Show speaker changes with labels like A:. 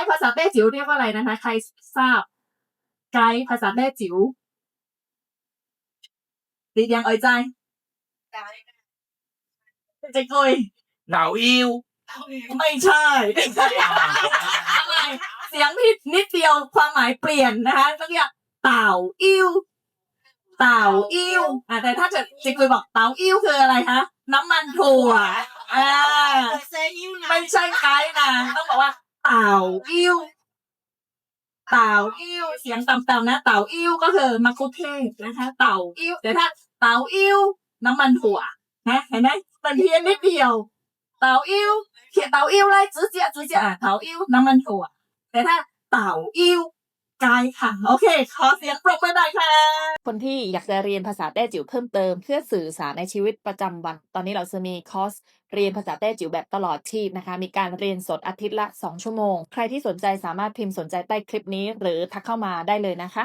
A: ด์ภาษาแต้จิ๋วเรียกว่าอะไรนะคะ ใครทราบ ไกด์ภาษาแต้จิ๋วติดยังเอ่ยใจเจะกุย
B: หนาวอิว
A: ไม่ใช่ทำไมเสียงผิดนิดเดียวความหมายเปลี่ยนนะคะต้องเรียกเต่าอิ้วเต่าอิ้วอะแต่ถ้าเกิดเจะกุยบอกเต่าอิ้วคืออะไรคะน้ำมันถั่วอ่า
C: เซอิวนะ
A: ไม่ใช่ไกด์นะต้องบอกว่า เต่าอิ้วเต่าอิ้วเสียงต่ำๆนะ เต่าอิ้วก็คือมะคุเทศนะคะ เต่าอิ้วแต่ถ้าเต่าอิ้วน้ำมันถั่วนะเห็นไหมมันเพี้ยนนิดเดียว เต่าอิ้วเขียนเต่าอิ้วเลยจื้อเจียจื้อเจียเต่าอิ้วน้ำมันถั่วแต่ถ้าเต่าอิ้ว ไกด์ค่ะ โอเค ขอเสียงปรบมือหน่อยค่ะ
D: คนที่อยากจะเรียนภาษาแต้จิ๋วเพิ่มเติม เพื่อสื่อสารในชีวิตประจำวัน ตอนนี้เราจะมีคอร์สเรียนภาษาแต้จิ๋วแบบตลอดชีพนะคะ มีการเรียนสดอาทิตย์ละ 2 ชั่วโมง ใครที่สนใจสามารถพิมพ์สนใจใต้คลิปนี้ หรือทักเข้ามาได้เลยนะคะ